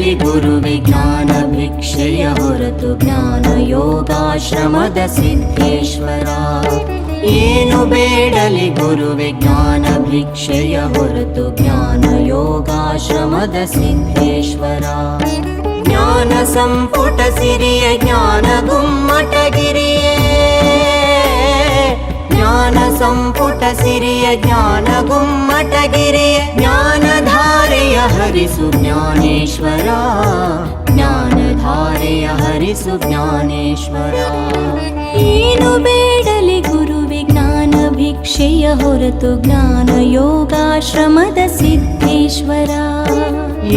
ಸಿಗಲಿ ಗುರುವೆ ಜ್ಞಾನ ಭಿಕ್ಷೆಯ ಹೊರತು ಜ್ಞಾನ ಯೋಗಾಶ್ರಮದ ಸಿದ್ಧೇಶ್ವರ ಏನು ಬೇಡಲಿ ಗುರು ಜ್ಞಾನ ಭಿಕ್ಷೆಯ ಹೊರತು ಜ್ಞಾನ ಯೋಗಾಶ್ರಮದ ಸಿದ್ಧೇಶ್ವರ ಜ್ಞಾನ ಸಂಪುಟ ಸಿರಿಯ ಜ್ಞಾನ ಗುಮ್ಮಟಗಿರಿಯೇ ಜ್ಞಾನ ಸಂಪುಟ ಸಿರಿಯ ಜ್ಞಾನ ಗುಮ್ಮಟಗಿರಿ ಹರಿಸು ಜ್ಞಾನೇಶ್ವರ. ಜ್ಞಾನಧಾರೆಯ ಹರಿಸು ಜ್ಞಾನೇಶ್ವರ. ಏನು ಬೇಡಲಿ ಗುರುವೆ ಜ್ಞಾನ ಭಿಕ್ಷೆಯ ಹೊರತು ಜ್ಞಾನ ಯೋಗಾಶ್ರಮದ ಸಿದ್ಧೇಶ್ವರ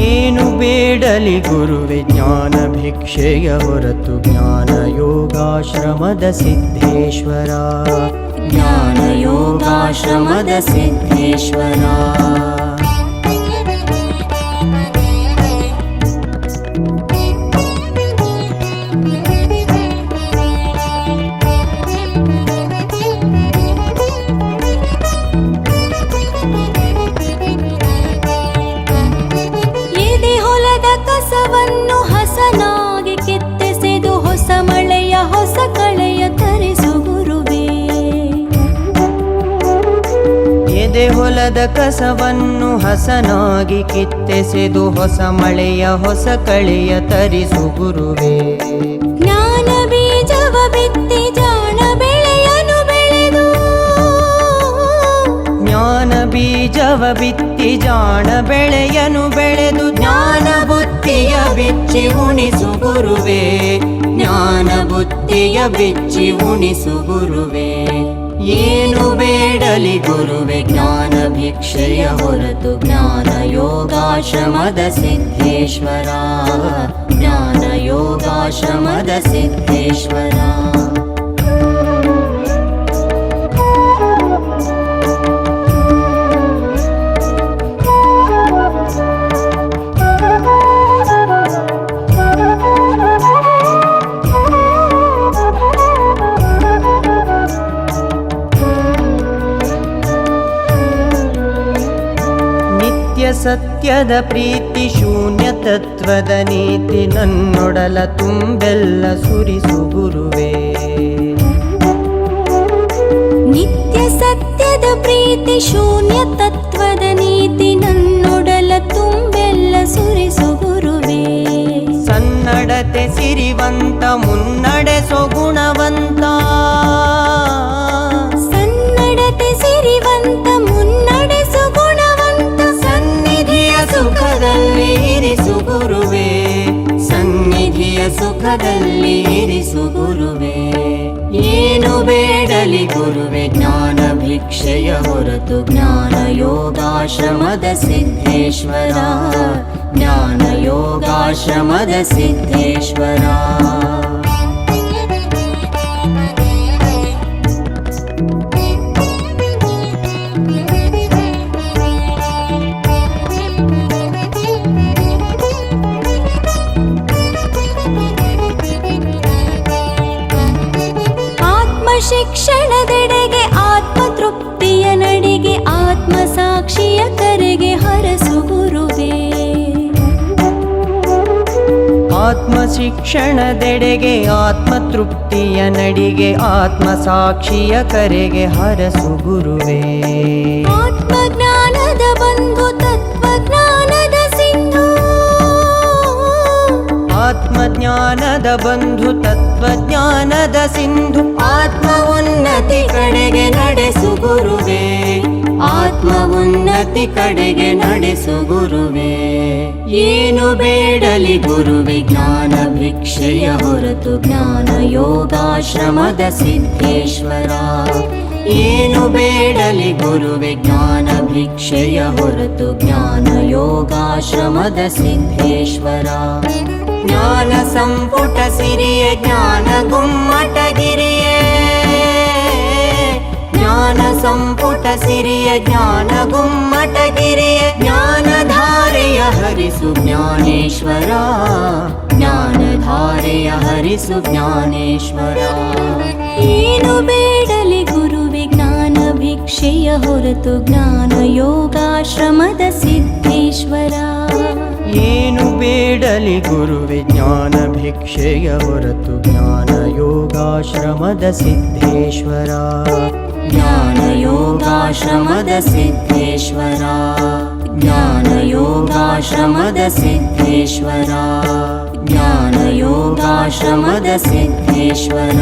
ಏನು ಬೇಡಲಿ ಗುರುವೆ ಜ್ಞಾನ ಭಿಕ್ಷೆಯ ಹೊರತು ಜ್ಞಾನ ಯೋಗಾಶ್ರಮದ ಸಿದ್ಧೇಶ್ವರ ಜ್ಞಾನ ಯೋಗಾಶ್ರಮದ ಸಿದ್ಧೇಶ್ವರ ಹೊಲದ ಕಸವನ್ನು ಹಸನಾಗಿ ಕಿತ್ತೆಸೆದು ಹೊಸ ಮಳೆಯ ಹೊಸ ಕಳೆಯ ತರಿಸು ಗುರುವೇ. ಜ್ಞಾನ ಬೀಜವ ಬಿತ್ತಿ ಜಾಣ ಬೆಳೆಯನು ಬೆಳೆದು. ಜ್ಞಾನ ಬೀಜವ ಬಿತ್ತಿ ಜಾಣ ಬೆಳೆಯನು ಬೆಳೆದು. ಜ್ಞಾನ ಬುತ್ತಿಯ ಬಿಚ್ಚಿ ಉಣಿಸು ಗುರುವೇ. ಜ್ಞಾನ ಬುತ್ತಿಯ ಬಿಚ್ಚಿ ಉಣಿಸು ಗುರುವೇ. ಏನು ಬೇಡಲಿ ಗುರುವೆ ಜ್ಞಾನ ಭಿಕ್ಷೆಯ ಹೊರತು ಜ್ಞಾನ ಯೋಗಾಶ್ರಮದ ಸಿದ್ಧೇಶ್ವರ ಜ್ಞಾನ ಯೋಗಾಶ್ರಮದ ಸಿದ್ಧೇಶ್ವರ ಸತ್ಯದ ಪ್ರೀತಿ ಶೂನ್ಯ ತತ್ವದ ನೀತಿ ನನ್ನೊಡಲ ತುಂಬೆಲ್ಲ ಸುರಿಸು ಗುರುವೇ. ನಿತ್ಯ ಸತ್ಯದ ಪ್ರೀತಿ ಶೂನ್ಯ ತತ್ವದ ನೀತಿ ನನ್ನೊಡಲ ತುಂಬೆಲ್ಲ ಸುರಿಸು ಗುರುವೇ. ಸನ್ನಡತೆ ಸಿರಿವಂತ ಮುನ್ನಡೆಸೋ ಸನ್ನಿಧಿಯ ಸುಖದಲ್ಲಿ ಇರಿಸು ಗುರುವೇ ಏನು ಬೇಡಲಿ ಗುರುವೆ ಜ್ಞಾನ ಭಿಕ್ಷೆಯ ಹೊರತು ಜ್ಞಾನ ಯೋಗಾಶ್ರಮದ ಸಿದ್ಧೇಶ್ವರ ಜ್ಞಾನ ಯೋಗಾಶ್ರಮದ ಸಿದ್ಧೇಶ್ವರ ನಡಿಗೆ ಆತ್ಮ ಸಾಕ್ಷಿಯ ಕರೆಗೆ ಹರಸು ಗುರುವೇ. ಆತ್ಮ ಶಿಕ್ಷಣದೆಡೆಗೆ ಆತ್ಮ ತೃಪ್ತಿಯ ನಡಿಗೆ ಆತ್ಮ ಸಾಕ್ಷಿಯ ಕರೆಗೆ ಹರಸು ಗುರುವೇ. ಆತ್ಮ ಜ್ಞಾನದ ಬಂಧು ತತ್ವಜ್ಞಾನದ ಆತ್ಮಜ್ಞಾನದ ಬಂಧು, ತತ್ವಜ್ಞಾನದ ಸಿಂಧು. ಆತ್ಮ ಉನ್ನತಿ ಕಡೆಗೆ ನಡೆಸು ಗುರುವೇ. ಆತ್ಮ ಉನ್ನತಿ ಕಡೆಗೆ ನಡೆಸು ಗುರುವೇ. ಏನು ಬೇಡಲಿ ಗುರುವೆ, ಜ್ಞಾನ ಭಿಕ್ಷೆಯ ಹೊರತು ಜ್ಞಾನ ಯೋಗಾಶ್ರಮದ ಸಿದ್ಧೇಶ್ವರ ಏನು ಬೇಡಲಿ ಗುರುವೆ, ಜ್ಞಾನ ಭಿಕ್ಷೆಯ ಹೊರತು ಜ್ಞಾನ ಯೋಗಾಶ್ರಮದ ಸಿದ್ಧೇಶ್ವರ ಜ್ಞಾನ ಸಂಪುಟ ಸಿರಿಯ ಜ್ಞಾನ ಗುಮ್ಮಟಗಿರಿಯೇ ಜ್ಞಾನ ಸಂಪುಟ ಸಿರಿಯ ಜ್ಞಾನ ಗುಮ್ಮಟಗಿರಿಯ ಜ್ಞಾನಧಾರೆಯ ಹರಿಸು ಜ್ಞಾನೇಶ್ವರ ಜ್ಞಾನಧಾರೆಯ ಹರಿಸು ಜ್ಞಾನೇಶ್ವರ ಏನು ಬೇಡಲಿ ಗುರುವೆ ಜ್ಞಾನ ಭಿಕ್ಷೆಯ ಹೊರತು ಜ್ಞಾನ ಯೋಗಾಶ್ರಮದ ಸಿದ್ಧೇಶ್ವರ ಏನು ಬೇಡಲಿ ಗುರುವೆ ಜ್ಞಾನ ಭಿಕ್ಷೆಯ ಹೊರತು ಜ್ಞಾನ ಯೋಗಾಶ್ರಮದ ಸಿದ್ಧೇಶ್ವರ ಜ್ಞಾನ ಯೋಗಾಶ್ರಮದ ಸಿದ್ಧೇಶ್ವರ ಜ್ಞಾನ ಯೋಗಾಶ್ರಮದ ಸಿದ್ಧೇಶ್ವರ ಜ್ಞಾನ ಯೋಗಾಶ್ರಮದ ಸಿದ್ಧೇಶ್ವರ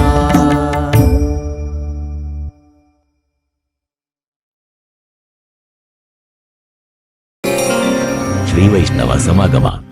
નવા સમાગમમાં.